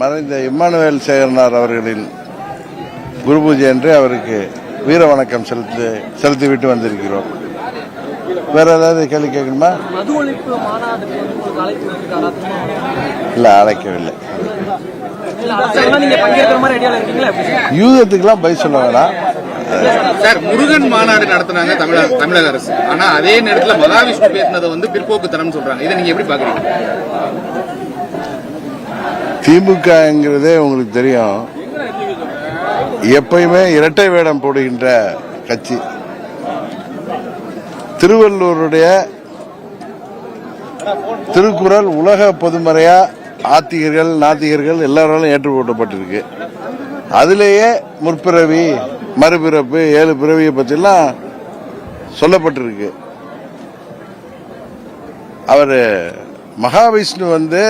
மறைந்த இம்மானுவேல் சேகரனார் அவர்களின் குரு பூஜை என்று அவருக்கு வீர வணக்கம் செலுத்தி செலுத்திவிட்டு வந்திருக்கிறோம். வேற ஏதாவது கேள்வி கேட்கணுமா? மது இல்லை அழைக்கவில்லை. யூகத்துக்கெல்லாம் பதில் சொல்ல வேணாம். சார் முருகன் மாநாடு நடத்தினாங்க தமிழக தமிழக அரசு. ஆனா அதே நேரத்தில் மகாவிஷ்ணு பேசினதை வந்து பிற்போக்குத்தனம் சொல்றாங்க. இதை நீங்க எப்படி பாக்குறீங்க? திமுகங்கிறதே உங்களுக்கு தெரியும். எப்பயுமே இரட்டை வேடம் போடுகின்ற கட்சி. திருவள்ளூருடைய திருக்குறள் உலக பொதுமறையா ஆத்திகர்கள் நாத்திகர்கள் எல்லாராலும் ஏற்றுக்கொள்ளப்பட்டிருக்கு. அதிலேயே முற்பிறவி மறுபிறப்பு ஏழு பிறவியை பற்றிலாம் சொல்லப்பட்டிருக்கு. அவர் மகாவிஷ்ணு வந்து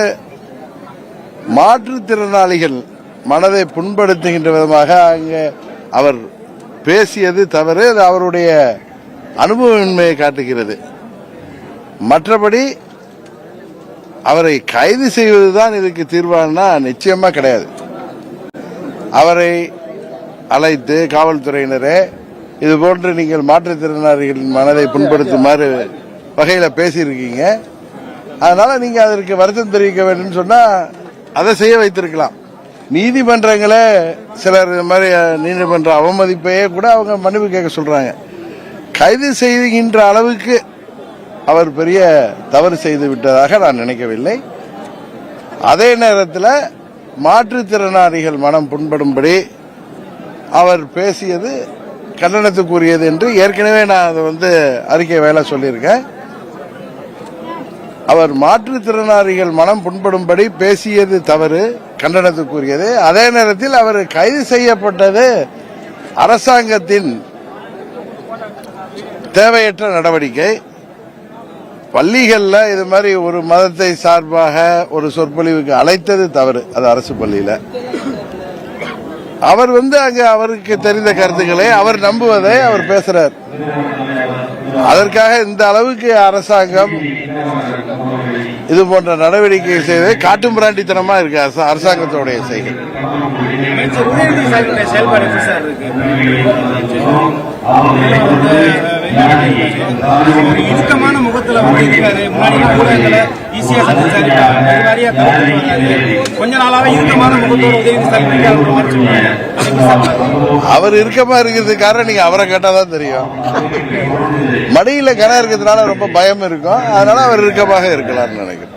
மாற்றுத்திறனாளிகள் மனதை புண்படுத்துகின்ற விதமாக அங்கே அவர் பேசியது தவறு அது அவருடைய அனுபவமின்மையை காட்டுகிறது. மற்றபடி அவரை கைது செய்வதுதான் இதுக்கு தீர்வானா நிச்சயமா கிடையாது. அவரை அழைத்து காவல்துறையினரே இது போன்று நீங்கள் மாற்றுத்திறனாளிகளின் மனதை புண்படுத்துமாறு வகையில பேசியிருக்கீங்க. அதனால நீங்க அதற்கு வருத்தம் தெரிவிக்க வேண்டும் சொன்னா அதை செய்ய வைத்திருக்கலாம். நீதிமன்றங்களை சிலர் இந்த மாதிரி நீதிமன்ற அவமதிப்பையே கூட அவங்க மன்னிப்பு கேட்க சொல்றாங்க. கைது செய்கின்ற அளவுக்கு அவர் பெரிய தவறு செய்து விட்டதாக நான் நினைக்கவில்லை. அதே நேரத்தில் மாற்றுத்திறனாளிகள் மனம் புண்படும்படி அவர் பேசியது கண்டனத்துக்குரியது என்று ஏற்கனவே நான் அதை வந்து அறிக்கை வேலை சொல்லியிருக்கேன். அவர் மாற்றுத்திறனாளிகள் மனம் புண்படும்படி பேசியது தவறு கண்டனத்துக்குரியது. அதே நேரத்தில் அவர் கைது செய்யப்பட்டது அரசாங்கத்தின் தேவையற்ற நடவடிக்கை. பள்ளிகளில் இது மாதிரி ஒரு மதத்தை சார்பாக ஒரு சொற்பொழிவுக்கு அழைத்தது தவறு அது அரசு பள்ளியில். அவர் வந்து அங்கே அவருக்கு தெரிந்த கருத்துக்களை அவர் நம்புவதை அவர் பேசுறார். அதற்காக இந்த அளவுக்கு அரசாங்கம் இது போன்ற நடவடிக்கை செய்வது காட்டுமிராண்டித்தனமா இருக்கு அரசாங்கத்தோடைய செய்கை. செயல்பாடு ஒரு இறுக்கமான முகத்துல வந்து இருக்காரு முன்னாடி ஊடகங்களை ஈஸியா சந்திச்சாரு. இது மாதிரியா கருத்து வராது. கொஞ்ச நாளாவே இறுக்கமான முகத்தோட உதயநிதி சார் அவர் இருக்கமா இருக்கிறதுக்கு காரணம் நீங்க அவரை கேட்டாதான் தெரியும். மடியில கரை இருக்கிறதுனால ரொம்ப பயம் இருக்கும். அதனால அவர் இறுக்கமாக இருக்கலாம்னு நினைக்கிறேன்.